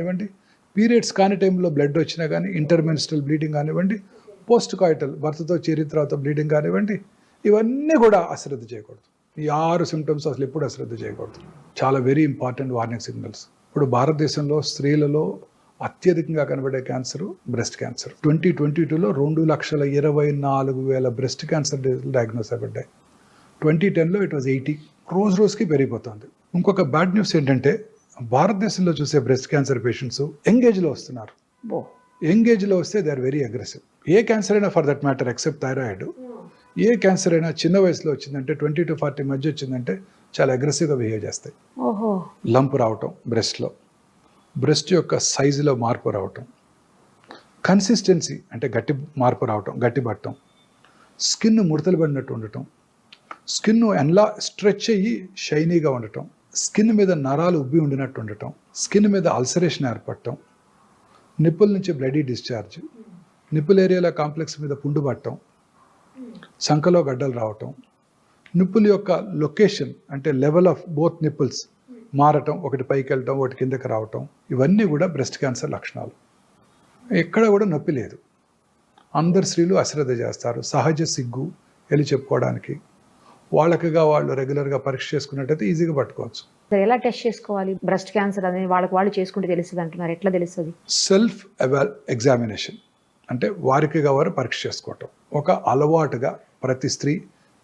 కానివ్వండి పీరియడ్స్ కాని టైంలో బ్లడ్ వచ్చినా కానీ ఇంటర్మెన్స్టల్ బ్లీడింగ్ కానివ్వండి పోస్ట్ కాయిటల్ భర్తతో చేరిన తర్వాత బ్లీడింగ్ కానివ్వండి ఇవన్నీ కూడా అశ్రద్ధ చేయకూడదు. ఈ ఆరు సిమ్టమ్స్ అసలు ఎప్పుడు అశ్రద్ధ చేయకూడదు. చాలా వెరీ ఇంపార్టెంట్ వార్నింగ్ సిగ్నల్స్ ఇప్పుడు భారతదేశంలో స్త్రీలలో అత్యధికంగా కనబడే cancer breast cancer twenty twenty టూలో రెండు లక్షల ఇరవై నాలుగు వేల బ్రెస్ట్ క్యాన్సర్ డయాగ్నోస్ అవ్వడ్డాయి ట్వంటీ టెన్లో ఇట్ వాజ్ ఎయిటీ రోజు రోజుకి పెరిగిపోతుంది. ఇంకొక బ్యాడ్ న్యూస్ ఏంటంటే భారతదేశంలో చూసే బ్రెస్ట్ క్యాన్సర్ పేషెంట్స్ యంగ్ ఏజ్లో వస్తున్నారు. ఏజ్లో వస్తే దే ఆర్ వెరీ అగ్రెసివ్ ఏ క్యాన్సర్ అయినా for that matter except thyroid A cancer అయినా చిన్న వయసులో వచ్చిందంటే ట్వంటీ టు ఫార్టీ మధ్య వచ్చిందంటే చాలా అగ్రెసివ్గా బిహేవ్ చేస్తాయి. లంప్ రావటం బ్రెస్ట్లో బ్రెస్ట్ యొక్క సైజులో మార్పు రావటం. కన్సిస్టెన్సీ అంటే గట్టి మార్పు రావటం గట్టి పట్టడం. స్కిన్ ముడతలు పడినట్టు ఉండటం. స్కిన్ ఎన్లా స్ట్రెచ్ అయ్యి షైనీగా ఉండటం. స్కిన్ మీద నరాలు ఉబ్బి ఉండినట్టు ఉండటం స్కిన్ మీద అల్సరేషన్ ఏర్పడటం నిప్పుల నుంచి బ్లడీ డిశ్చార్జ్ నిప్పుల ఏరియాలో కాంప్లెక్స్ మీద పుండు పట్టడం సంఖలో గడ్డలు రావటం నిప్పుల యొక్క లొకేషన్ అంటే లెవెల్ ఆఫ్ బోత్ నిప్పుల్స్ మారటం ఒకటి పైకి వెళ్ళటం ఒకటి కిందకి రావటం ఇవన్నీ కూడా బ్రెస్ట్ క్యాన్సర్ లక్షణాలు. ఎక్కడ కూడా నొప్పి లేదు. అందరు స్త్రీలు అశ్రద్ధ చేస్తారు సహజ సిగ్గు వెళ్ళి చెప్పుకోవడానికి. వాళ్ళకిగా వాళ్ళు రెగ్యులర్గా పరీక్ష చేసుకున్నట్టయితే ఈజీగా పట్టుకోవచ్చు. ఎలా టెస్ట్ చేసుకోవాలి? బ్రెస్ట్ క్యాన్సర్ అనేది వాళ్ళకి వాళ్ళు చేసుకుంటే తెలుస్తుంది అంటున్నారు. ఎట్లా తెలుస్తుంది? సెల్ఫ్ ఎగ్జామినేషన్ అంటే వారికిగా వారు పరీక్ష చేసుకోవటం. ఒక అలవాటుగా ప్రతి స్త్రీ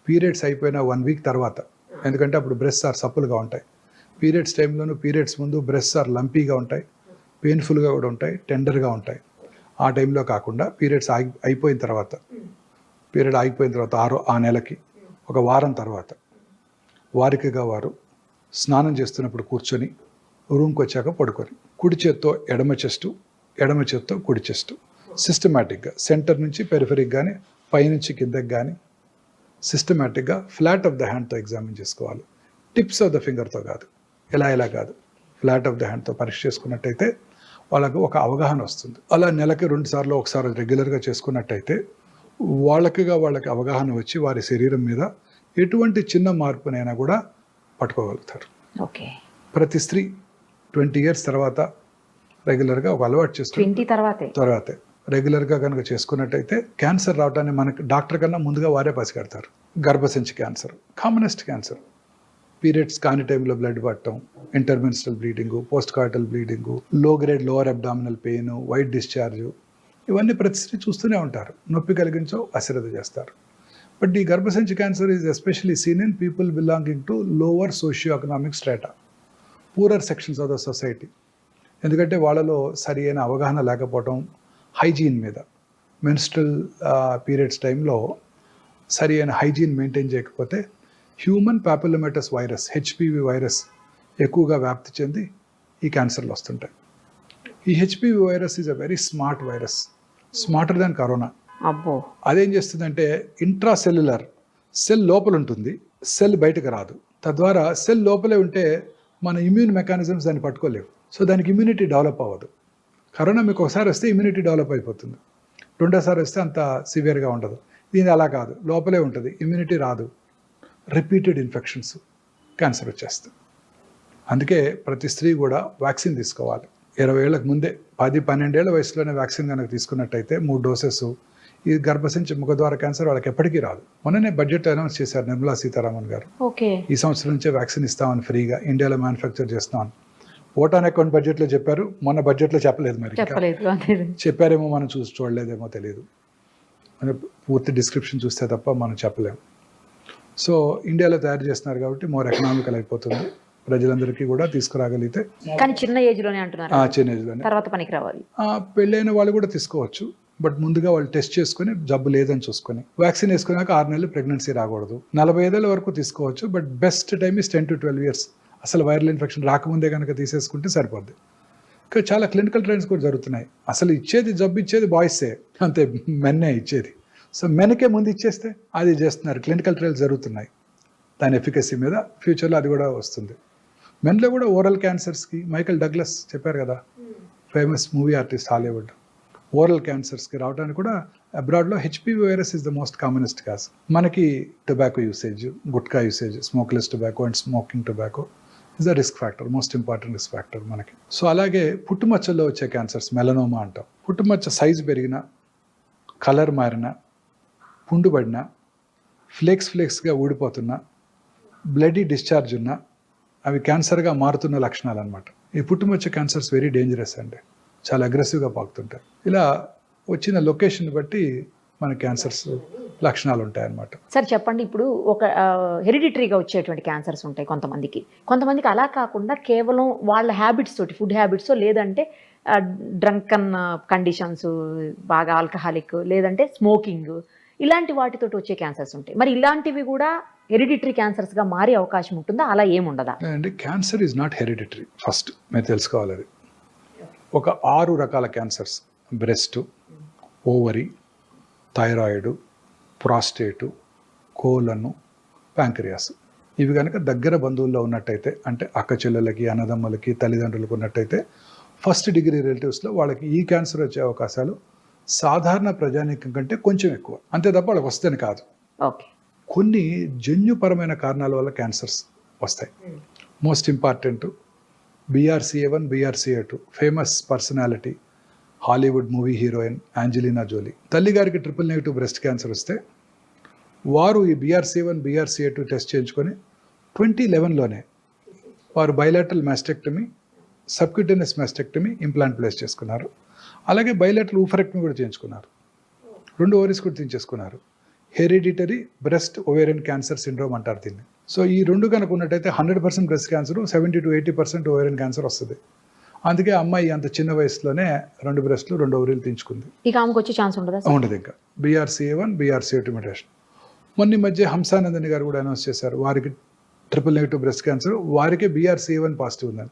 పీరియడ్స్ అయిపోయిన వన్ వీక్ తర్వాత ఎందుకంటే అప్పుడు బ్రెస్ట్ ఆర్ సప్పులుగా ఉంటాయి. పీరియడ్స్ టైంలోనూ పీరియడ్స్ ముందు బ్రెస్ట్ ఆర్ లంపీగా ఉంటాయి. పెయిన్ఫుల్గా కూడా ఉంటాయి. టెండర్గా ఉంటాయి. ఆ టైంలో కాకుండా పీరియడ్స్ ఆగి అయిపోయిన తర్వాత పీరియడ్ ఆగిపోయిన తర్వాత ఆరో ఆ నెలకి ఒక వారం తర్వాత వారికిగా వారు స్నానం చేస్తున్నప్పుడు కూర్చొని రూమ్కి వచ్చాక పడుకొని కుడి చేత్తో ఎడమ చెస్టు ఎడమ చేత్తో కుడి చెస్టు. సిస్టమేటిక్గా సెంటర్ నుంచి పెరిఫరిక్ కానీ పైనుంచి కిందకి కానీ సిస్టమేటిక్గా ఫ్లాట్ ఆఫ్ ద హ్యాండ్తో ఎగ్జామిన్ చేసుకోవాలి. టిప్స్ ఆఫ్ ద ఫింగర్తో కాదు. ఇలా ఇలా కాదు. ఫ్లాట్ ఆఫ్ ద హ్యాండ్తో పరీక్ష చేసుకున్నట్టయితే వాళ్ళకు ఒక అవగాహన వస్తుంది. అలా నెలకి రెండు సార్లు ఒకసారి రెగ్యులర్గా చేసుకున్నట్టయితే వాళ్ళకిగా వాళ్ళకి అవగాహన వచ్చి వారి శరీరం మీద ఎటువంటి చిన్న మార్పునైనా కూడా పట్టుకోగలుగుతారు. ఓకే. ప్రతి స్త్రీ ట్వంటీ ఇయర్స్ తర్వాత రెగ్యులర్గా ఒక అలవాటు చేసుకుని ట్వంటీ తర్వాతే? తర్వాతే. రెగ్యులర్గా కనుక చేసుకున్నట్టయితే క్యాన్సర్ రావటాన్ని మనకి డాక్టర్ కన్నా ముందుగా వారే పసిగడతారు. గర్భసంచి క్యాన్సర్ కామనెస్ట్ క్యాన్సర్ పీరియడ్స్ కాని టైంలో బ్లడ్ పట్టడం intermenstrual bleeding post coital బ్లీడింగ్లో grade lower abdominal pain white discharge ఇవన్నీ ప్రతిసారి చూస్తూనే ఉంటారు. నొప్పి కలిగించో అశ్రద్ధ చేస్తారు. బట్ ఈ గర్భసంచి cancer is especially seen in people belonging to lower socio economic strata poorer sections of the society. ఎందుకంటే వాళ్ళలో సరి అయిన అవగాహన లేకపోవడం హైజీన్ మీద మెన్స్ట్రల్ పీరియడ్స్ టైంలో సరి అయిన హైజీన్ మెయింటైన్ చేయకపోతే human papilloma virus HPV virus ఎక్కువగా వ్యాప్తి చెంది ఈ క్యాన్సర్లు వస్తుంటాయి. ఈ HPV virus is a very smart virus. Smarter than corona అబ్బో. అదేం చేస్తుందంటే ఇంట్రాసెల్యులర్ సెల్ లోపల ఉంటుంది సెల్ బయటకు రాదు. తద్వారా సెల్ లోపలే ఉంటే మన ఇమ్యూన్ మెకానిజమ్స్ దాన్ని పట్టుకోలేవు. సో దానికి ఇమ్యూనిటీ డెవలప్ అవ్వదు. కరోనా మీకు ఒకసారి వస్తే ఇమ్యూనిటీ డెవలప్ అయిపోతుంది. రెండోసారి వస్తే అంత సివియర్గా ఉండదు. దీని అలా కాదు. లోపలే ఉంటుంది. ఇమ్యూనిటీ రాదు. రిపీటెడ్ ఇన్ఫెక్షన్స్ క్యాన్సర్ వచ్చేస్తుంది అందుకే ప్రతి స్త్రీ కూడా వ్యాక్సిన్ తీసుకోవాలి. ఇరవై ఏళ్ళకు ముందే పది పన్నెండేళ్ళ వయసులోనే వ్యాక్సిన్ కనుక తీసుకున్నట్టయితే మూడు డోసెస్ ఈ గర్భసించి ముఖద్వార క్యాన్సర్ వాళ్ళకి ఎప్పటికీ రాదు. మొన్ననే బడ్జెట్ అనౌన్స్ చేశారు నిర్మలా సీతారామన్ గారు. ఓకే. ఈ సంవత్సరం నుంచే వ్యాక్సిన్ ఇస్తామని ఫ్రీగా ఇండియాలో మ్యానుఫ్యాక్చర్ చేస్తామని ఓటాన్ అకౌంట్ బడ్జెట్లో చెప్పారు. మొన్న బడ్జెట్లో చెప్పలేదు మరి. చెప్పారేమో మనం చూసి చూడలేదేమో తెలియదు పూర్తి డిస్క్రిప్షన్ చూస్తే తప్ప మనం చెప్పలేము సో ఇండియాలో తయారు చేస్తున్నారు కాబట్టి మోర్ ఎకనామికల్ అయిపోతుంది. ప్రజలందరికీ కూడా తీసుకురాగలిగితే కానీ చిన్న ఏజ్లోనే అంటున్నారు. ఆ చిన్నలోనే తర్వాత పనికి రావాలి. పెళ్ళైన వాళ్ళు కూడా తీసుకోవచ్చు. బట్ ముందుగా వాళ్ళు టెస్ట్ చేసుకుని జబ్బు లేదని చూసుకొని. వ్యాక్సిన్ వేసుకున్నాక ఆరు నెలలు ప్రెగ్నెన్సీ రాకూడదు. నలభై ఐదేళ్ళ వరకు తీసుకోవచ్చు. But best time is ten to twelve years. అసలు వైరల్ ఇన్ఫెక్షన్ రాకముందే కనుక తీసేసుకుంటే సరిపోద్ది. ఇంకా చాలా క్లినికల్ ట్రైన్స్ కూడా జరుగుతున్నాయి. అసలు ఇచ్చేది జబ్బు ఇచ్చేది బాయ్సే. అంతే మెన్నే ఇచ్చేది. సో మెన్కే ముందు ఇచ్చేస్తే అది చేస్తున్నారు. క్లినికల్ ట్రయల్స్ జరుగుతున్నాయి. దాని ఎఫికసీ మీద ఫ్యూచర్లో అది కూడా వస్తుంది. మెన్లో కూడా ఓరల్ క్యాన్సర్స్కి మైకల్ డగ్లస్ చెప్పారు కదా famous movie artist Hollywood. Oral క్యాన్సర్స్కి రావడానికి కూడా అబ్రాడ్లో HPV virus is the most commonest cause. మనకి tobacco usage gutka usage smokeless tobacco and smoking tobacco is the risk factor most important risk factor మనకి. So అలాగే పుట్టుమచ్చల్లో వచ్చే cancers melanoma అంటాం. పుట్టుమచ్చ size పెరిగిన కలర్ మారిన పుండు పడిన ఫ్లేక్స్ ఫ్లేక్స్గా ఊడిపోతున్న బ్లడీ డిశ్చార్జ్ ఉన్న అవి క్యాన్సర్గా మారుతున్న లక్షణాలు అనమాట ఈ పుట్టుమచ్చ క్యాన్సర్స్ వెరీ డేంజరస్ అండి. చాలా అగ్రెసివ్గా పాకుతుంటాయి. ఇలా వచ్చిన లొకేషన్ బట్టి మన క్యాన్సర్స్ లక్షణాలు ఉంటాయి అన్నమాట సార్ చెప్పండి. ఇప్పుడు ఒక హెరిడిటరీగా వచ్చేటువంటి క్యాన్సర్స్ ఉంటాయి కొంతమందికి. కొంతమందికి అలా కాకుండా కేవలం వాళ్ళ హ్యాబిట్స్ తోటి ఫుడ్ హ్యాబిట్స్ లేదంటే డ్రంకన్ కండిషన్స్ బాగా ఆల్కహాలిక్ లేదంటే స్మోకింగ్ ఇలాంటి వాటితోటి వచ్చే క్యాన్సర్స్ ఉంటాయి. మరి ఇలాంటివి కూడా హెరిడిటరీ క్యాన్సర్స్గా మారే అవకాశం ఉంటుందా? అలా ఏముండదా? అండి cancer is not hereditary first మీరు తెలుసుకోవాలి అది. ఒక ఆరు రకాల cancers breast ovary thyroid prostate colon pancreas. ఇవి కనుక దగ్గర బంధువుల్లో ఉన్నట్టయితే అంటే అక్క చెల్లెలకి అన్నదమ్ములకి తల్లిదండ్రులకు ఉన్నట్టయితే ఫస్ట్ డిగ్రీ రిలేటివ్స్లో వాళ్ళకి ఈ క్యాన్సర్ వచ్చే అవకాశాలు సాధారణ ప్రజానీకం కంటే కొంచెం ఎక్కువ. అంతే తప్ప వాళ్ళకి వస్తేనే కాదు. ఓకే కొన్ని జన్యుపరమైన కారణాల వల్ల క్యాన్సర్స్ వస్తాయి. Most important BRCA one BRCA two famous personality Hollywood movie heroine Angelina Jolie తల్లి గారికి ట్రిపుల్ నెగిటివ్ బ్రెస్ట్ క్యాన్సర్ వస్తే వారు ఈ BRC one BRCA two test చేయించుకొని ట్వంటీ లెవెన్లోనే వారు bilateral mastectomy subcutaneous mastectomy implant place చేసుకున్నారు. అలాగే బయలాటల్ ఊఫరెక్టమీ కూడా చేయించుకున్నారు. రెండు ఓవరీస్ కూడా తీయించేసుకున్నారు hereditary breast ovarian cancer syndrome అంటారు దీన్ని. సో ఈ రెండు కనుక ఉన్నట్టయితే hundred percent breast cancer seventy to eighty percent ovarian cancer వస్తుంది. అందుకే అమ్మాయి అంత చిన్న వయసులోనే రెండు బ్రెస్ట్లు రెండు ఓవరీలు తీయించుకుంది. ఇక ఆమెకు వచ్చే ఛాన్స్ ఉండదా ఉండదు ఇంకా. BRCA one BRCA two mutation మొన్న మధ్య హంసానందని గారు కూడా అనౌన్స్ చేశారు. వారికి ట్రిపుల్ నెగిటివ్ బ్రెస్ట్ క్యాన్సర్ వారికే బీఆర్సీఏ వన్ పాజిటివ్ ఉందని.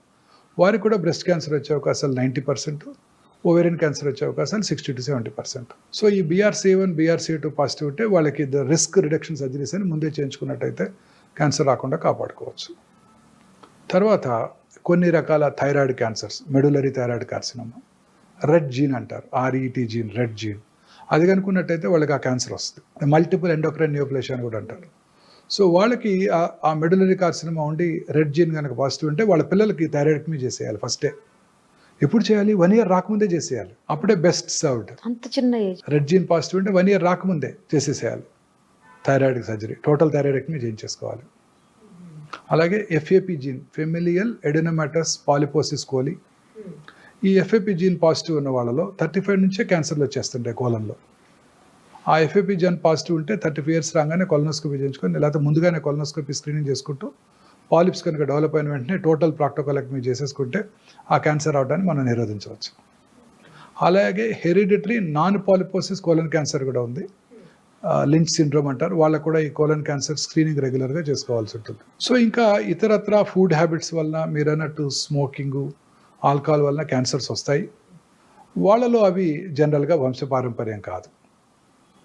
వారికి కూడా బ్రెస్ట్ క్యాన్సర్ వచ్చే అవకాశాలు నైంటీ పర్సెంట్ ఓవేరియన్ క్యాన్సర్ వచ్చే అవకాశాలు sixty to seventy percent so ఈ BRC one BRC two positive ఉంటే వాళ్ళకి ద రిస్క్ రిడక్షన్ సర్జరీస్ అని ముందే చేయించుకున్నట్టయితే క్యాన్సర్ రాకుండా కాపాడుకోవచ్చు. తర్వాత కొన్ని రకాల thyroid cancers medullary thyroid carcinoma red gene అంటారు ఆర్ఈటీ జీన్ రెడ్ జీన్ అది కనుక్కున్నట్టయితే వాళ్ళకి ఆ క్యాన్సర్ వస్తుంది. మల్టిపుల్ ఎండోక్రైన్ న్యూప్లేషన్ అని కూడా అంటారు. సో వాళ్ళకి ఆ- మెడులరీ కార్సినమా ఉండి రెడ్ జీన్ కనుక పాజిటివ్ ఉంటే వాళ్ళ పిల్లలకి థైరాయిడ్మి చేసేయాలి ఫస్టే ఎప్పుడు చేయాలి? వన్ ఇయర్ రాకముందే చేసేయాలి. అప్పుడే బెస్ట్ సర్వ్డ్. అంత చిన్న ఏజ్. రెడ్ జీన్ పాజిటివ్ ఉంటే వన్ ఇయర్ రాకముందే చేసేసేయాలి. థైరాయిడ్ సర్జరీ టోటల్ థైరాయిడెక్టమీ చేయించేసుకోవాలి. అలాగే FAP gene familial adenomatous polyposis coli. ఈ ఎఫ్ఏపి జీన్ పాజిటివ్ ఉన్న వాళ్ళలో థర్టీ ఫైవ్ నుంచే క్యాన్సర్లు వచ్చేస్తుంటాయి కోలంలో. ఆ ఎఫ్ఏపి జీన్ పాజిటివ్ ఉంటే థర్టీ ఫైవ్ ఇయర్స్ రాగానే కొలనోస్కోపీ చేయించుకొని లేకపోతే ముందుగానే కొలనోస్కోపీ స్క్రీనింగ్ చేసుకుంటూ పాలిప్స్ కనుక డెవలప్ అయిన వెంటనే టోటల్ ప్రాక్టోకాలెక్టమీ చేసేసుకుంటే ఆ క్యాన్సర్ అవడాన్ని మనం నిరోధించవచ్చు. అలాగే hereditary non polyposis colon cancer కూడా ఉంది. లించ్ సిండ్రోమ్ అంటారు. వాళ్ళకు కూడా ఈ కోలన్ క్యాన్సర్ స్క్రీనింగ్ రెగ్యులర్గా చేసుకోవాల్సి ఉంటుంది. సో ఇంకా ఇతరత్ర ఫుడ్ హ్యాబిట్స్ వలన మీరు అన్నట్టు స్మోకింగ్ ఆల్కహాల్ వలన క్యాన్సర్స్ వస్తాయి. వాళ్ళలో అవి జనరల్గా వంశపారంపర్యం కాదు.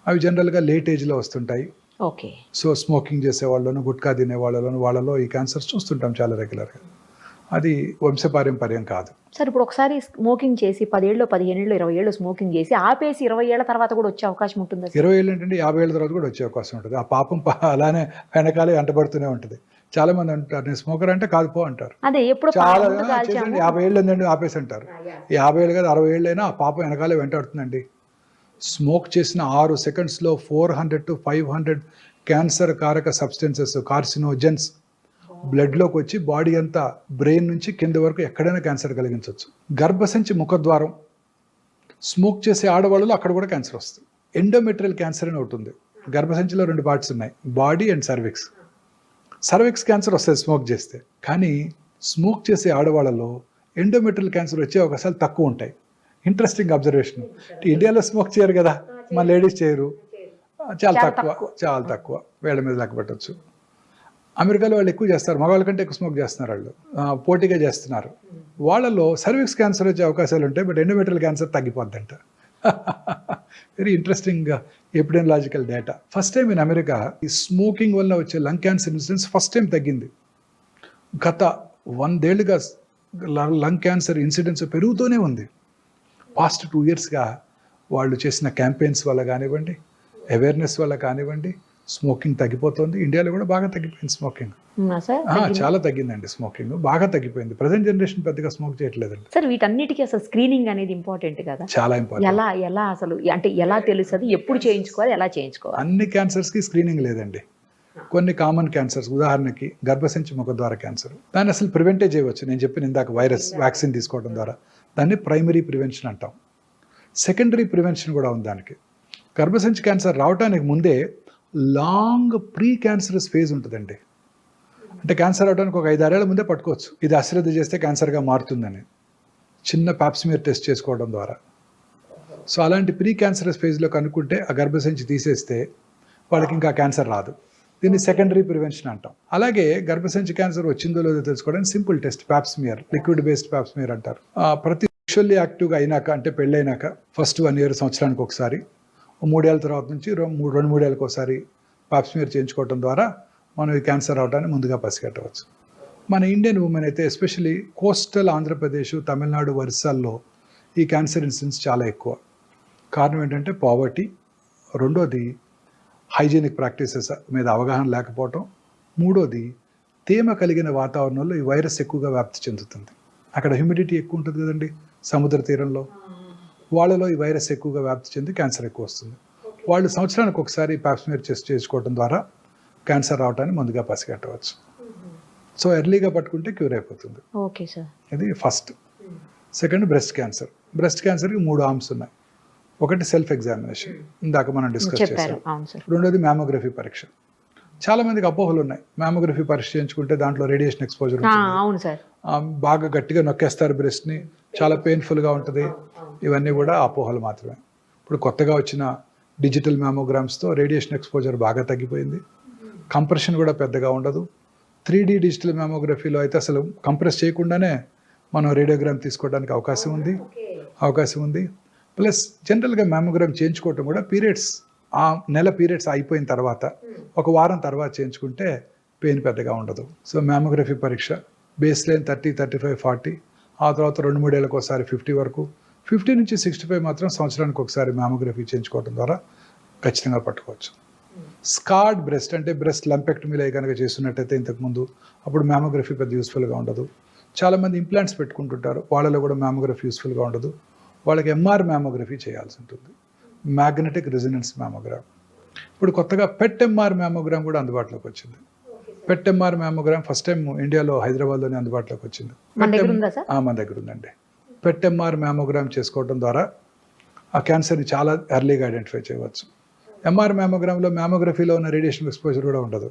అవి జనరల్గా లేట్ ఏజ్లో వస్తుంటాయి. ఓకే. సో స్మోకింగ్ చేసే వాళ్ళను గుట్కా తినే వాళ్ళను వాళ్ళలో ఈ క్యాన్సర్స్ చూస్తుంటాం చాలా రెగ్యులర్గా. అది వంశపారంపర్యం కాదు. సార్ ఇప్పుడు ఒకసారి స్మోకింగ్ చేసి పదేళ్ళు పదిహేనేళ్ళు ఇరవై ఏళ్ళు స్మోకింగ్ చేసి ఆపేసి ఇరవై ఏళ్ళ తర్వాత కూడా వచ్చే అవకాశం ఉంటుందా ఇరవై ఏళ్ళు ఏంటంటే యాభై ఏళ్ళ తర్వాత కూడా వచ్చే అవకాశం ఉంటుంది. ఆ పాపం అలానే వెనకాలే వెంటబడుతూనే ఉంటుంది. చాలా మంది అంటారు నేను స్మోకర్ అంటే కాదు పో అంటారు. అదే ఎప్పుడు చాలా ముందు "ఆ, కాల్చాము చేసేయండి, యాభై ఏళ్ళు ఆపేసి అంటారు. యాభై ఏళ్ళు కాదు అరవై ఏళ్ళు అయినా ఆ పాపం వెనకాలే వెంటాడుతుందండి. స్మోక్ చేసిన ఆరు సెకండ్స్లో four hundred to five hundred cancer కారక సబ్స్టెన్సెస్ కార్సినోజెన్స్ బ్లడ్లోకి వచ్చి బాడీ అంతా బ్రెయిన్ నుంచి కింద వరకు ఎక్కడైనా క్యాన్సర్ కలిగించవచ్చు గర్భసంచి ముఖద్వారం. స్మోక్ చేసే ఆడవాళ్ళలో అక్కడ కూడా క్యాన్సర్ వస్తుంది. ఎండోమెట్రియల్ క్యాన్సర్ అని ఒకటి ఉంది. గర్భసంచిలో రెండు పార్ట్స్ ఉన్నాయి. Body and cervix cervix cancer వస్తుంది స్మోక్ చేస్తే. కానీ స్మోక్ చేసే ఆడవాళ్ళలో ఎండోమెట్రియల్ క్యాన్సర్ వచ్చే అవకాశాలు తక్కువ ఉంటాయి. ఇంట్రెస్టింగ్ అబ్జర్వేషన్ ఇండియాలో స్మోక్ చేయరు కదా? మా లేడీస్ చేయరు. చాలా తక్కువ. చాలా తక్కువ. వేళ్ళ మీద లెక్క పెట్టచ్చు. అమెరికాలో వాళ్ళు ఎక్కువ చేస్తారు. మగవాళ్ళ కంటే ఎక్కువ స్మోక్ చేస్తున్నారు వాళ్ళు. పోటీగా చేస్తున్నారు. వాళ్ళలో సర్విక్స్ క్యాన్సర్ వచ్చే అవకాశాలు ఉంటాయి but endometrial cancer తగ్గిపోద్దంట. Very interesting epidemiological data first time in America ఈ స్మోకింగ్ వల్ల వచ్చే lung cancer incidence first time తగ్గింది. గత వందేళ్ళుగా లంగ్ క్యాన్సర్ ఇన్సిడెన్స్ పెరుగుతూనే ఉంది. పాస్ట్ టూ ఇయర్స్గా వాళ్ళు చేసిన క్యాంపెయిన్స్ వల్ల కానివ్వండి అవేర్నెస్ వల్ల కానివ్వండి స్మోకింగ్ తగ్గిపోతుంది. ఇండియాలో కూడా బాగా తగ్గిపోయింది స్మోకింగ్ చాలా తగ్గిందండి స్మోకింగ్ బాగా తగ్గిపోయింది. ప్రజెంట్ జనరేషన్ పెద్దగా స్మోక్ చేయట్లేదండి. సార్ వీటన్నిటికీ అసలు స్క్రీనింగ్ అనేది ఇంపార్టెంట్ కదా? చాలా ఇంపార్టెంట్ ఎలా ఎలా అసలు అంటే ఎలా తెలుస్తుంది? ఎప్పుడు చేయించుకోవాలి ఎలా చేయించుకోవాలి? అన్ని క్యాన్సర్స్కి స్క్రీనింగ్ లేదండి. కొన్ని కామన్ క్యాన్సర్స్ ఉదాహరణకి గర్భసంచి ముఖద్వార క్యాన్సర్ దాన్ని అసలు ప్రివెంటే చేయవచ్చు? నేను చెప్పిన ఇందాక వైరస్ వ్యాక్సిన్ తీసుకోవడం ద్వారా. దాన్ని ప్రైమరీ ప్రివెన్షన్ అంటాం. సెకండరీ ప్రివెన్షన్ కూడా ఉంది దానికి. గర్భసంచి క్యాన్సర్ రావడానికి ముందే లాంగ్ ప్రీ క్యాన్సరస్ ఫేజ్ ఉంటుందండి. అంటే క్యాన్సర్ అవడానికి ఒక ఐదారేళ్ళ ముందే పట్టుకోవచ్చు. ఇది అశ్రద్ధ చేస్తే క్యాన్సర్గా మారుతుందని. చిన్న పాప్స్మియర్ టెస్ట్ చేసుకోవడం ద్వారా. సో అలాంటి ప్రీ క్యాన్సరస్ ఫేజ్లో కనుక్కుంటే ఆ గర్భసంచి తీసేస్తే వాళ్ళకి ఇంకా క్యాన్సర్ రాదు. దీన్ని సెకండరీ ప్రివెన్షన్ అంటాం. అలాగే గర్భసంచి క్యాన్సర్ వచ్చిందో లేదో తెలుసుకోవడానికి simple test pap smear liquid based pap smear అంటారు. ఆ, ప్రతి సెక్షువల్లీ యాక్టివ్గా అయినాక అంటే పెళ్ళైనాక ఫస్ట్ వన్ ఇయర్ సంవత్సరానికి ఒకసారి మూడేళ్ళ తర్వాత నుంచి రెండు మూడు రెండు మూడేళ్ళకి ఒకసారి పాప్స్మియర్ చేయించుకోవడం ద్వారా మనం ఈ క్యాన్సర్ అవడాన్ని ముందుగా పసిగట్టవచ్చు. మన ఇండియన్ ఉమెన్ అయితే ఎస్పెషలీ కోస్టల్ ఆంధ్రప్రదేశ్ తమిళనాడు వరిసాల్లో ఈ క్యాన్సర్ ఇన్సిడెన్స్ చాలా ఎక్కువ. కారణం ఏంటంటే పావర్టీ రెండోది హైజీనిక్ ప్రాక్టీసెస్ మీద అవగాహన లేకపోవటం. మూడోది తేమ కలిగిన వాతావరణంలో ఈ వైరస్ ఎక్కువగా వ్యాప్తి చెందుతుంది. అక్కడ హ్యూమిడిటీ ఎక్కువ ఉంటుంది కదండి సముద్ర తీరంలో. వాళ్ళలో ఈ వైరస్ ఎక్కువగా వ్యాప్తి చెంది క్యాన్సర్ ఎక్కువ వస్తుంది. వాళ్ళు సంవత్సరానికి ఒకసారి ప్యాప్స్మియర్ టెస్ట్ చేసుకోవడం ద్వారా క్యాన్సర్ రావడానికి ముందుగా పసిగట్టవచ్చు. సో ఎర్లీగా పట్టుకుంటే క్యూర్ అయిపోతుంది. ఓకే సార్ ఇది first second breast cancer breast క్యాన్సర్కి మూడు ఆర్మ్స్ ఉన్నాయి. ఒకటి సెల్ఫ్ ఎగ్జామినేషన్ ఇందాక మనం డిస్కస్ సార్. రెండోది మ్యామోగ్రఫీ పరీక్ష. చాలా మందికి అపోహలు ఉన్నాయి. మ్యామోగ్రఫీ పరీక్ష చేయించుకుంటే దాంట్లో రేడియేషన్ ఎక్స్పోజర్ బాగా గట్టిగా నొక్కేస్తారు బ్రెస్ట్ని చాలా పెయిన్ఫుల్గా ఉంటుంది. ఇవన్నీ కూడా అపోహలు మాత్రమే. ఇప్పుడు కొత్తగా వచ్చిన డిజిటల్ మ్యామోగ్రామ్స్తో రేడియేషన్ ఎక్స్పోజర్ బాగా తగ్గిపోయింది. కంప్రెషన్ కూడా పెద్దగా ఉండదు. త్రీ డీ డిజిటల్ మ్యామోగ్రఫీలో అయితే అసలు కంప్రెస్ చేయకుండానే మనం రేడియోగ్రామ్ తీసుకోవడానికి అవకాశం ఉంది. అవకాశం ఉంది. ప్లస్ జనరల్గా మ్యామోగ్రామ్ చేయించుకోవటం కూడా పీరియడ్స్ ఆ నెల పీరియడ్స్ అయిపోయిన తర్వాత ఒక వారం తర్వాత చేయించుకుంటే పెయిన్ పెద్దగా ఉండదు. సో మ్యామోగ్రఫీ పరీక్ష base line thirty thirty five forty ఆ తర్వాత రెండు మూడేళ్ళకి ఒకసారి ఫిఫ్టీ వరకు. ఫిఫ్టీ నుంచి సిక్స్టీ ఫైవ్ మాత్రం సంవత్సరానికి ఒకసారి మ్యామోగ్రఫీ చేయించుకోవడం ద్వారా ఖచ్చితంగా పట్టుకోవచ్చు. స్కార్డ్ బ్రెస్ట్ అంటే బ్రెస్ట్ లంపెక్టమీలో కనుక చేస్తున్నట్టయితే ఇంతకుముందు అప్పుడు మ్యామోగ్రఫీ పెద్ద యూస్ఫుల్గా ఉండదు. చాలామంది ఇంప్లాంట్స్ పెట్టుకుంటుంటారు. వాళ్ళలో కూడా మ్యామోగ్రఫీ యూస్ఫుల్గా ఉండదు. వాళ్ళకి ఎంఆర్ మ్యామోగ్రఫీ చేయాల్సి ఉంటుంది. మ్యాగ్నెటిక్ రెసినెన్స్ మ్యామోగ్రామ్ ఇప్పుడు కొత్తగా పెట్ ఎంఆర్ మ్యామోగ్రామ్ కూడా అందుబాటులోకి వచ్చింది. PET MR mammogram first time ఇండియాలో హైదరాబాద్లోనే అందుబాటులోకి వచ్చింది. మన దగ్గర ఉందండి. పెట్ ఎంఆర్ మ్యామోగ్రామ్ చేసుకోవడం ద్వారా ఆ క్యాన్సర్ని చాలా ఎర్లీగా ఐడెంటిఫై చేయవచ్చు. ఎంఆర్ మ్యామోగ్రామ్లో మ్యామోగ్రఫీలో ఉన్న రేడియేషన్ ఎక్స్పోజర్ కూడా ఉండదు.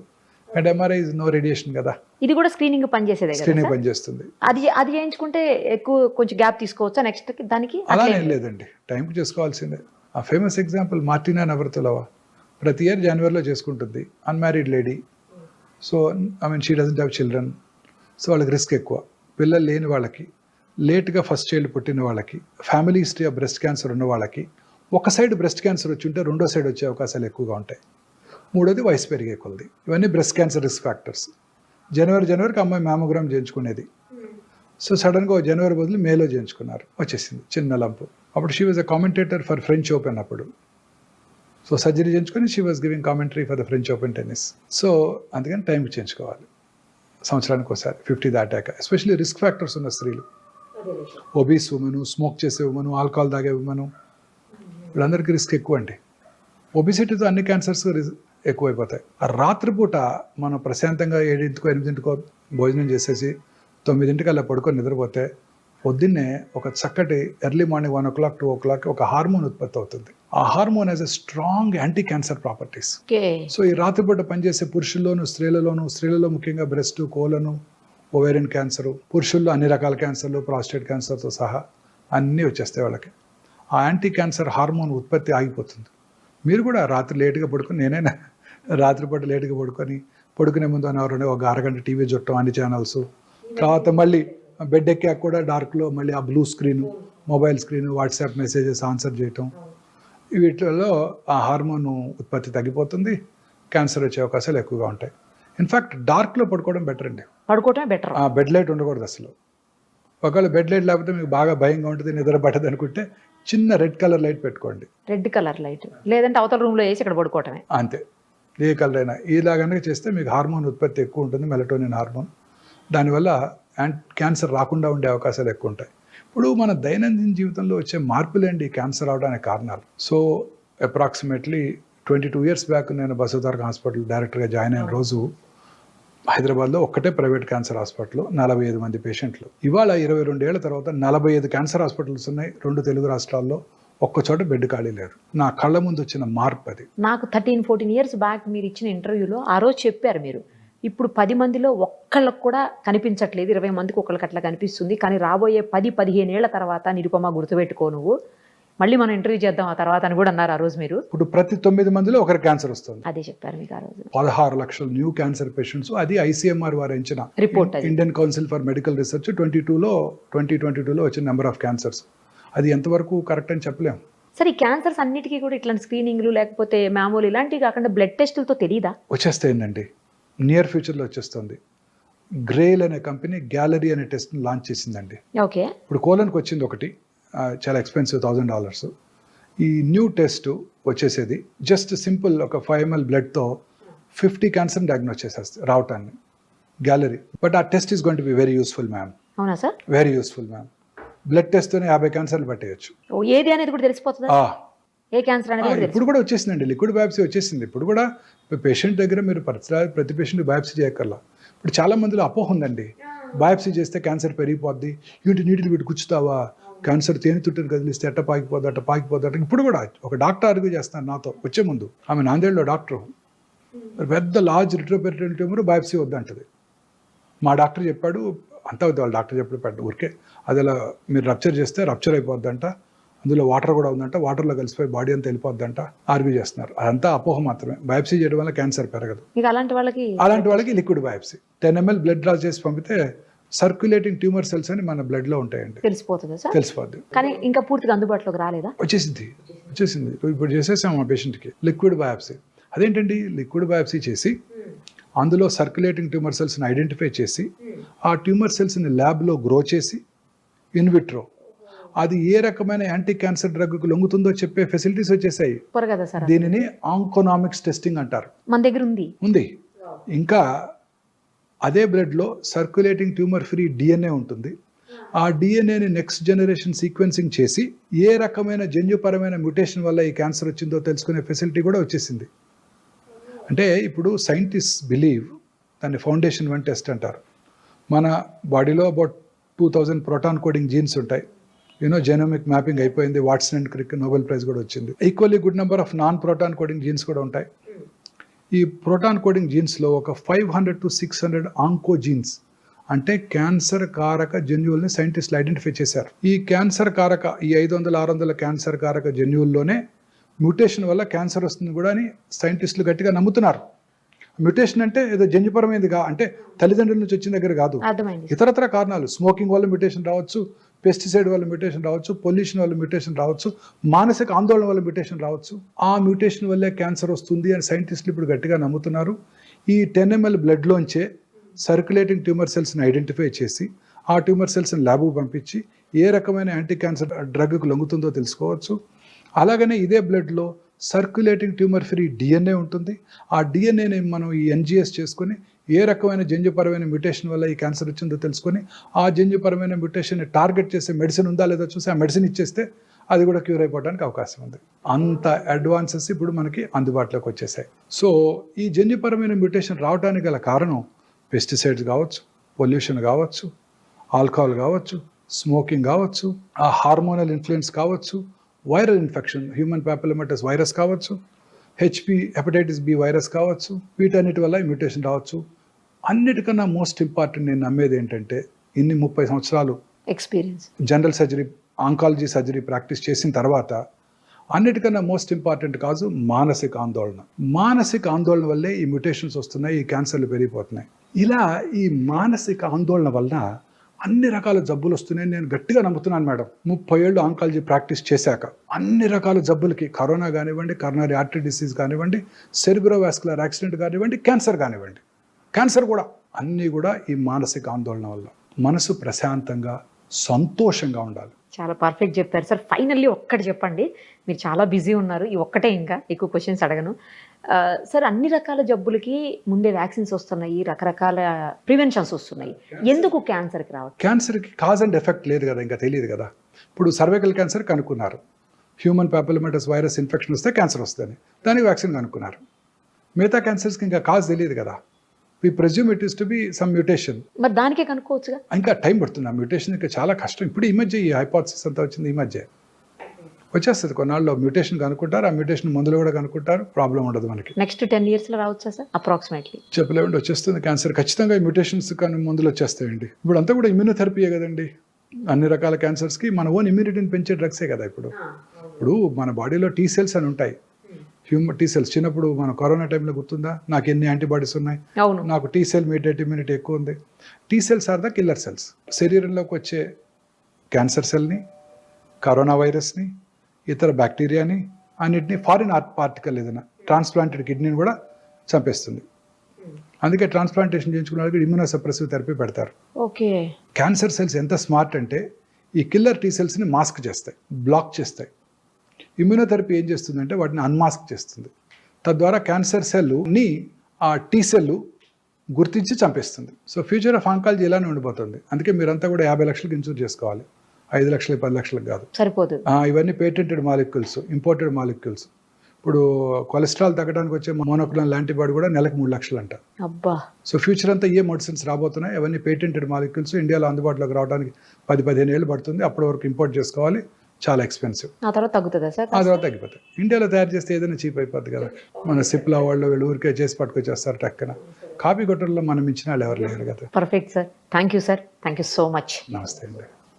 And MRI is no radiation కదా. ఇది కూడా స్క్రీనింగ్ పనిచేసేదే స్క్రీనింగ్? పనిచేస్తుంది. అది అది చేయించుకుంటే ఎక్కువ కొంచెం గ్యాప్ తీసుకోవచ్చా నెక్స్ట్ దానికి? అలా అట్లే ఏం లేదండి. టైంకి చేసుకోవాల్సిందే. ఆ ఫేమస్ ఎగ్జాంపుల్ మార్టినా నవరతులవా ప్రతి ఇయర్ జనవరిలో చేసుకుంటుంది. Unmarried lady so I mean she doesn't have children so వాళ్ళకి రిస్క్ ఎక్కువ. పిల్లలు లేని వాళ్ళకి. లేట్గా ఫస్ట్ చైల్డ్ పుట్టిన వాళ్ళకి. Family history of breast cancer ఉన్న వాళ్ళకి. ఒక సైడ్ బ్రెస్ట్ క్యాన్సర్ వచ్చి ఉంటే రెండో సైడ్ వచ్చే అవకాశాలు ఎక్కువగా ఉంటాయి. మూడోది వయసు పెరిగే కొలది. ఇవన్నీ బ్రెస్ట్ క్యాన్సర్ రిస్క్ ఫ్యాక్టర్స్ జనవరి జనవరికి అమ్మాయి మ్యామోగ్రామ్ చేయించుకునేది. సో సడన్గా జనవరి బదులు మేలో చేయించుకున్నారు. వచ్చేసింది చిన్న లంపు అప్పుడు she was a commentator for French Open అప్పుడు. సో సర్జరీ చేయించుకొని she was giving commentary for the French Open tennis so అందుకని టైంకి చేయించుకోవాలి. సంవత్సరానికి ఒకసారి ఫిఫ్టీ దాటాక. ఎస్పెషల్లీ రిస్క్ ఫ్యాక్టర్స్ ఉన్న స్త్రీలు. ఒబీస్ ఉమెను స్మోక్ చేసే ఉమెను ఆల్కహాల్ తాగే ఉమెను వీళ్ళందరికీ రిస్క్ ఎక్కువ అండి ఒబిసిటీతో అన్ని క్యాన్సర్స్ ఎక్కువైపోతాయి. ఆ రాత్రిపూట మనం ప్రశాంతంగా ఏడింటికో ఎనిమిదింటికో భోజనం చేసేసి తొమ్మిదింటికి అలా పడుకొని నిద్రపోతే పొద్దున్నే ఒక చక్కటి early morning one o'clock two o'clock ఒక హార్మోన్ ఉత్పత్తి అవుతుంది. ఆ hormone has a strong anti cancer properties so ఈ రాత్రిపూట పనిచేసే పురుషుల్లోను స్త్రీలలోను స్త్రీలలో ముఖ్యంగా బ్రెస్ట్ కోలను ఓవేరియన్ క్యాన్సర్ పురుషుల్లో అన్ని రకాల క్యాన్సర్లు ప్రాస్టేట్ క్యాన్సర్తో సహా అన్నీ వచ్చేస్తాయి వాళ్ళకి. ఆ యాంటీ క్యాన్సర్ హార్మోన్ ఉత్పత్తి ఆగిపోతుంది. మీరు కూడా రాత్రి లేటుగా పడుకొని నేనైనా రాత్రిపూట లేటుగా పడుకొని పడుకునే ముందు అని ఎవరైనా ఒక అరగంట టీవీ చుట్టం అన్ని ఛానల్స్ తర్వాత మళ్ళీ బెడ్ ఎక్కాక కూడా డార్క్లో మళ్ళీ ఆ blue screen mobile screen WhatsApp messages answer చేయటం. వీటిలో ఆ హార్మోన్ ఉత్పత్తి తగ్గిపోతుంది క్యాన్సర్ వచ్చే అవకాశాలు ఎక్కువగా ఉంటాయి. ఇన్ఫ్యాక్ట్ డార్క్లో పడుకోవడం బెటర్ అండి. పడుకోవటమే బెటర్ బెడ్ లైట్ ఉండకూడదు అసలు. ఒకవేళ బెడ్ లైట్ లేకపోతే మీకు బాగా భయంగా ఉంటుంది నిద్ర పట్టదు అనుకుంటే చిన్న రెడ్ కలర్ లైట్ పెట్టుకోండి. రెడ్ కలర్ లైట్ లేదంటే అవతల రూమ్లో వేసి ఇక్కడ పడుకోవటమే. అంతే. ఏ కలర్ అయినా. ఇలా కనుక చేస్తే మీకు హార్మోన్ ఉత్పత్తి ఎక్కువ ఉంటుంది మెలటోనిన్ హార్మోన్ దానివల్ల క్యాన్సర్ రాకుండా ఉండే అవకాశాలు ఎక్కువ ఉంటాయి. ఇప్పుడు మన దైనందిన జీవితంలో వచ్చే మార్పులేండి క్యాన్సర్ అవడానికి కారణాలు. So approximately twenty two years back నేను బసవతారక హాస్పిటల్ డైరెక్టర్గా జాయిన్ అయిన రోజు హైదరాబాద్లో ఒక్కటే ప్రైవేట్ క్యాన్సర్ హాస్పిటల్ నలభై ఐదు మంది పేషెంట్లు. ఇవాళ ఇరవై రెండేళ్ళ తర్వాత నలభై ఐదు క్యాన్సర్ హాస్పిటల్స్ ఉన్నాయి. రెండు తెలుగు రాష్ట్రాల్లో ఒక్క చోట బెడ్ ఖాళీ లేదు నా కళ్ళ ముందు వచ్చిన మార్పు అది. నాకు థర్టీన్ ఫోర్టీన్ ఇయర్స్ బ్యాక్ మీరు ఇచ్చిన ఇంటర్వ్యూలో ఆ రోజు చెప్పారు మీరు. ఇప్పుడు పది మందిలో ఒక్కళ్ళకు కూడా కనిపించట్లేదు. ఇరవై మందికి ఒకళ్ళకి అట్లా కనిపిస్తుంది. కానీ రాబోయే పది పదిహేను ఏళ్ళ తర్వాత నిరుపమ గుర్తుపెట్టుకో నువ్వు. మళ్ళీ మనం ఇంటర్వ్యూ చేద్దాం ఆ తర్వాత అని కూడా అన్నారు ఆ రోజు మీరు. ఇప్పుడు ప్రతి తొమ్మిది మందిలో ఒకరికి క్యాన్సర్ వస్తుంది. అదే చెప్పారు మీకు ఆ రోజు. పదహారు లక్షల న్యూ క్యాన్సర్ పేషెంట్స్ అది ఐసీఎంఆర్ వారు ఇచ్చిన report Indian council for medical research twenty టూలో ట్వంటీ ట్వంటీ టూలో వచ్చిన నెంబర్ ఆఫ్ క్యాన్సర్స్ అది ఎంతవరకు కరెక్ట్ అని చెప్పలేం. సరే ఈ క్యాన్సర్స్ అన్నిటికీ కూడా ఇట్లాంటి స్క్రీనింగ్లు లేకపోతే మామూలు ఇలాంటివి కాకుండా బ్లడ్ టెస్టులతో తెలియదా వచ్చేస్తాయండి నియర్ ఫ్యూచర్లో వచ్చేస్తుంది. గ్రేల్ అనే కంపెనీ గ్యాలరీ అనే టెస్ట్ని లాంచ్ చేసిందండి. ఓకే ఇప్పుడు కోలన్కి వచ్చింది ఒకటి. చాలా ఎక్స్పెన్సివ్ థౌజండ్ డాలర్స్ ఈ న్యూ టెస్ట్ వచ్చేసేది. జస్ట్ సింపుల్ ఒక ఫైవ్ ఎంఎల్ బ్లడ్తో ఫిఫ్టీ క్యాన్సర్ డయాగ్నోస్ చేసేస్తుంది రావటాన్ని. గ్యాలరీ బట్ ఆ test is going to be very useful ma'am అవునా sir? Very useful ma'am blood టెస్ట్తోనే యాభై క్యాన్సర్లు పట్టేయచ్చు. ఏది అనేది కూడా తెలిసిపోతుందా? ఏ క్యాన్సర్ అనేది ఇప్పుడు కూడా వచ్చేసిందండి. లిక్విడ్ బయాప్సీ వచ్చేసింది. ఇప్పుడు కూడా పేషెంట్ దగ్గర మీరు ప్రతి పేషెంట్ బయాప్సీ చేయక్కర్లా. ఇప్పుడు చాలా మందిలో అపోహ ఉందండి. బయాప్సీ చేస్తే క్యాన్సర్ పెరిగిపోద్ది. వీటి నీటిని వీటి కూర్చుతావా? క్యాన్సర్ తేనె తుట్టిని కదిలిస్తే ఎట్ట పాకిపోద్ది అట్ట ఇప్పుడు కూడా ఒక డాక్టర్ ఆర్గ్యూ చేస్తాను నాతో వచ్చే ముందు. ఆమె నాందేడ్లో డాక్టర్. పెద్ద లార్జ్ రిట్రోపెరిటల్ ట్యూమర్ బయాప్సీ వద్దంటది. మా డాక్టర్ చెప్పాడు అంతా వద్దు వాళ్ళ డాక్టర్ చెప్పాడు పెట్ట ఊరికే. అది అలా మీరు రప్చర్ చేస్తే రప్చర్ అయిపోద్దంట అందులో వాటర్ కూడా ఉందంట వాటర్లో కలిసిపోయి బాడీ అంతా వెళ్ళిపోద్దంట ఆర్గ్యూ చేస్తున్నారు. అదంతా అపోహ మాత్రమే. బయాప్సీ చేయడం వల్ల క్యాన్సర్ పెరగదు. అలాంటి వాళ్ళకి అలాంటి వాళ్ళకి liquid biopsy ten ML blood draw చేసి పంపితే సర్క్యులేటింగ్ ట్యూమర్ సెల్స్ అని మన బ్లడ్లో ఉంటాయండి. తెలిసిపోతుందా సార్? తెలిసిపోద్ది. కానీ ఇంకా పూర్తిగా అందుబాటులోకి రాలేదా? వచ్చేసింది. వచ్చేసింది. ఇప్పుడు చేసేసాం ఆ పేషెంట్కి. Liquid biopsy. అదేంటండి? లిక్విడ్ బయాప్సీ చేసి అందులో సర్క్యులేటింగ్ ట్యూమర్ సెల్స్ని ఐడెంటిఫై చేసి ఆ ట్యూమర్ సెల్స్ని ల్యాబ్లో గ్రో చేసి ఇన్విట్రో అది ఏ రకమైన యాంటీ క్యాన్సర్ డ్రగ్కు లొంగుతుందో చెప్పే ఫెసిలిటీస్ వచ్చేసాయి. దీనిని ఆంకోనామిక్స్ టెస్టింగ్ అంటారు. మన దగ్గర ఉంది. ఉంది. ఇంకా అదే బ్లడ్లో సర్క్యులేటింగ్ ట్యూమర్ ఫ్రీ డిఎన్ఏ ఉంటుంది. ఆ డిఎన్ఏని నెక్స్ట్ జనరేషన్ సీక్వెన్సింగ్ చేసి ఏ రకమైన జన్యుపరమైన మ్యుటేషన్ వల్ల ఈ క్యాన్సర్ వచ్చిందో తెలుసుకునే ఫెసిలిటీ కూడా వచ్చేసింది. అంటే ఇప్పుడు సైంటిస్ట్ బిలీవ్ దాన్ని ఫౌండేషన్ వన్ టెస్ట్ అంటారు. మన బాడీలో about two thousand protein coding genes ఉంటాయి. యూనో జెనోమిక్ మ్యాపింగ్ అయిపోయింది. Watson and Crick Nobel prize కూడా వచ్చింది. Equally good number of non protein coding genes కూడా ఉంటాయి. ఈ ప్రోటాన్ కోడింగ్ జీన్స్లో ఒక five hundred to six hundred oncogenes అంటే క్యాన్సర్ కారక జన్యువుల్ని సైంటిస్టులు ఐడెంటిఫై చేశారు. ఈ క్యాన్సర్ కారక ఈ ఐదు వందల ఆరు వందల క్యాన్సర్ కారక జన్యువుల్లోనే మ్యూటేషన్ వల్ల క్యాన్సర్ వస్తుంది కూడా అని సైంటిస్టులు గట్టిగా నమ్ముతున్నారు. మ్యూటేషన్ అంటే ఏదో జన్యుపరమైనదిగా అంటే తల్లిదండ్రుల నుంచి వచ్చిన దగ్గర కాదు. ఇతరత్ర కారణాలు స్మోకింగ్ వల్ల మ్యూటేషన్ రావచ్చు పెస్టిసైడ్ వల్ల మ్యూటేషన్ రావచ్చు పొల్యూషన్ వల్ల మ్యూటేషన్ రావచ్చు మానసిక ఆందోళన వల్ల మ్యూటేషన్ రావచ్చు. ఆ మ్యూటేషన్ వల్లే క్యాన్సర్ వస్తుంది అని సైంటిస్టులు ఇప్పుడు గట్టిగా నమ్ముతున్నారు. ఈ టెన్ ఎంఎల్ బ్లడ్లోంచే సర్క్యులేటింగ్ ట్యూమర్ సెల్స్ని ఐడెంటిఫై చేసి ఆ ట్యూమర్ సెల్స్ని ల్యాబ్కు పంపించి ఏ రకమైన యాంటీ క్యాన్సర్ డ్రగ్కు లొంగుతుందో తెలుసుకోవచ్చు. అలాగనే ఇదే బ్లడ్లో సర్క్యులేటింగ్ ట్యూమర్ ఫ్రీ డిఎన్ఏ ఉంటుంది. ఆ డిఎన్ఏని మనం ఈ ఎన్జిఎస్ చేసుకొని ఏ రకమైన జన్యుపరమైన మ్యూటేషన్ వల్ల ఈ క్యాన్సర్ వచ్చిందో తెలుసుకొని ఆ జంజుపరమైన మ్యూటేషన్ని టార్గెట్ చేసే మెడిసిన్ ఉందా లేదా చూసి ఆ మెడిసిన్ ఇచ్చేస్తే అది కూడా క్యూర్ అయిపోవడానికి అవకాశం ఉంది. అంత అడ్వాన్సెస్ ఇప్పుడు మనకి అందుబాటులోకి వచ్చేసాయి. సో ఈ జన్యుపరమైన మ్యూటేషన్ రావడానికి గల కారణం పెస్టిసైడ్స్ కావచ్చు పొల్యూషన్ కావచ్చు ఆల్కహాల్ కావచ్చు స్మోకింగ్ కావచ్చు ఆ హార్మోనల్ ఇన్ఫ్లుయెన్స్ కావచ్చు viral infection human papillomatous virus కావచ్చు హెచ్పి హెపటైటిస్ బి వైరస్ కావచ్చు వీటన్నిటి వల్ల మ్యూటేషన్ రావచ్చు. అన్నిటికన్నా మోస్ట్ ఇంపార్టెంట్ నేను నమ్మేది ఏంటంటే ఇన్ని ముప్పై సంవత్సరాలు experience general surgery oncology surgery practice చేసిన తర్వాత అన్నిటికన్నా మోస్ట్ ఇంపార్టెంట్ కాదు మానసిక ఆందోళన. మానసిక ఆందోళన వల్లే ఈ మ్యుటేషన్స్ వస్తున్నాయి ఈ క్యాన్సర్లు పెరిగిపోతున్నాయి. ఇలా ఈ మానసిక ఆందోళన వలన అన్ని రకాల జబ్బులు వస్తున్నాయని నేను గట్టిగా నమ్ముతున్నాను మేడం. ముప్పై ఏళ్ళు ఆంకాలజీ ప్రాక్టీస్ చేశాక అన్ని రకాల జబ్బులకి కరోనా కానివ్వండి కరోనరీ ఆర్టరీ డిసీజ్ కానివ్వండి సెరిబ్రోవాస్కులర్ యాక్సిడెంట్ కానివ్వండి క్యాన్సర్ కానివ్వండి. క్యాన్సర్ కూడా. అన్నీ కూడా ఈ మానసిక ఆందోళన వల్ల. మనసు ప్రశాంతంగా సంతోషంగా ఉండాలి. చాలా పర్ఫెక్ట్ చెప్పారు. సార్ ఫైనల్లీ ఒక్కటి చెప్పండి. మీరు చాలా బిజీ ఉన్నారు. ఈ ఒక్కటే ఇంకా. ఎక్కువ క్వశ్చన్స్ అడగను. సార్ అన్ని రకాల జబ్బులకి ముందే వ్యాక్సిన్స్ వస్తున్నాయి. రకరకాల ప్రివెన్షన్స్ వస్తున్నాయి. ఎందుకు క్యాన్సర్కి రావట్లేదు? క్యాన్సర్కి కాజ్ అండ్ ఎఫెక్ట్ లేదు కదా ఇంకా తెలియదు కదా. ఇప్పుడు సర్వైకల్ క్యాన్సర్ కనుక్కున్నారు. హ్యూమన్ పాపులమెటస్ వైరస్ ఇన్ఫెక్షన్ వస్తే క్యాన్సర్ వస్తుంది దానికి వ్యాక్సిన్ కనుక్కున్నారు. మిగతా క్యాన్సర్స్కి ఇంకా కాజ్ తెలియదు కదా. We presume it is to be some mutation మరి దానికే కనుక్కోవచ్చుగా? ఇంకా టైం పడుతుంది. ఆ మ్యూటేషన్ ఇంకా చాలా కష్టం. ఇప్పుడు ఈ మధ్య ఈ హైపాథసిస్ అంతా వచ్చింది ఈ మధ్య. వచ్చేస్తుంది కొన్నాళ్ళు. మ్యూటేషన్ కనుక్కుంటారు. ఆ మ్యూటేషన్ మందులు కూడా కనుక్కుంటారు. ప్రాబ్లం ఉండదు మనకి. నెక్స్ట్ టెన్ ఇయర్స్లో రావచ్చా సార్? అప్రాక్సిమేట్లీ చెప్పలేమండి వచ్చేస్తుంది క్యాన్సర్ ఖచ్చితంగా ఈ మ్యూటేషన్స్ కానీ మందులు వచ్చేస్తాయండి. ఇప్పుడు అంతా కూడా ఇమ్యూనోథెరపీయే కదండి? అన్ని రకాల క్యాన్సర్స్కి మన ఓన్ ఇమ్యూనిటీని పెంచే డ్రగ్సే కదా ఇప్పుడు. ఇప్పుడు మన బాడీలో టీ సెల్స్ అని ఉంటాయి. హ్యూమన్ టీ సెల్స్ చిన్నప్పుడు మన కరోనా టైంలో గుర్తుందా? నాకు ఎన్ని యాంటీబాడీస్ ఉన్నాయి? నాకు టీ సెల్ మీడియేట్ ఇమ్యూనిటీ ఎక్కువ ఉంది. T cells are the killer cells శరీరంలోకి వచ్చే క్యాన్సర్ సెల్ని కరోనా వైరస్ని ఇతర బ్యాక్టీరియాని అన్నిటిని ఫారిన్ ఆర్ట్ పార్టికల్ ఏదైనా ట్రాన్స్ప్లాంటెడ్ కిడ్నీని కూడా చంపేస్తుంది. అందుకే ట్రాన్స్ప్లాంటేషన్ చేయించుకున్న వాళ్ళకి ఇమ్యూనో సప్రెసివ్ థెరపీ పెడతారు. ఓకే. క్యాన్సర్ సెల్స్ ఎంత స్మార్ట్ అంటే ఈ కిల్లర్ టీ సెల్స్ని మాస్క్ చేస్తాయి బ్లాక్ చేస్తాయి. ఇమ్యూనోథెరపీ ఏం చేస్తుందంటే వాటిని అన్మాస్క్ చేస్తుంది. తద్వారా క్యాన్సర్ సెల్ని ఆ టీ సెల్ గుర్తించి చంపేస్తుంది. సో ఫ్యూచర్ ఆఫ్ ఆంకాలజీ ఇలానే ఉండిపోతుంది. అందుకే మీరంతా కూడా యాభై లక్షలకు ఇన్సూర్ చేసుకోవాలి. ఐదు లక్షలు పది లక్షలకు కాదు. సరిపోదు. ఇవన్నీ పేటెంటెడ్ మాలిక్యూల్స్ ఇంపోర్టెడ్ మాలిక్యూల్స్ ఇప్పుడు కొలెస్ట్రాల్ తగ్గడానికి వచ్చే మోనోక్లోనల్ యాంటీబాడీ కూడా నెలకు మూడు లక్షలు అంట అబ్బా. సో ఫ్యూచర్ అంతా ఏ మెడిసిన్స్ రాబోతున్నాయి? అవన్నీ పేటెంటెడ్ మాలిక్యూల్స్ ఇండియాలో అందుబాటులోకి రావడానికి పది పదిహేను ఏళ్ళు పడుతుంది. అప్పటి వరకు ఇంపోర్ట్ చేసుకోవాలి. చాలా ఎక్స్పెన్సివ్ ఆ తర్వాత తగ్గుతుందా సార్? ఆ తర్వాత తగ్గిపోతాయి. ఇండియాలో తయారు చేస్తే ఏదైనా చీప్ అయిపోద్ది కదా. మన సిప్లా వాళ్ళు వీళ్ళు ఊరికే చేసి పట్టుకొచ్చేస్తారు టక్కన. కాపీ కొట్టడంలో మనం ఇచ్చిన వాళ్ళు ఎవరు లేరు కదా. Perfect sir thank you sir thank you so much నమస్తే అండి.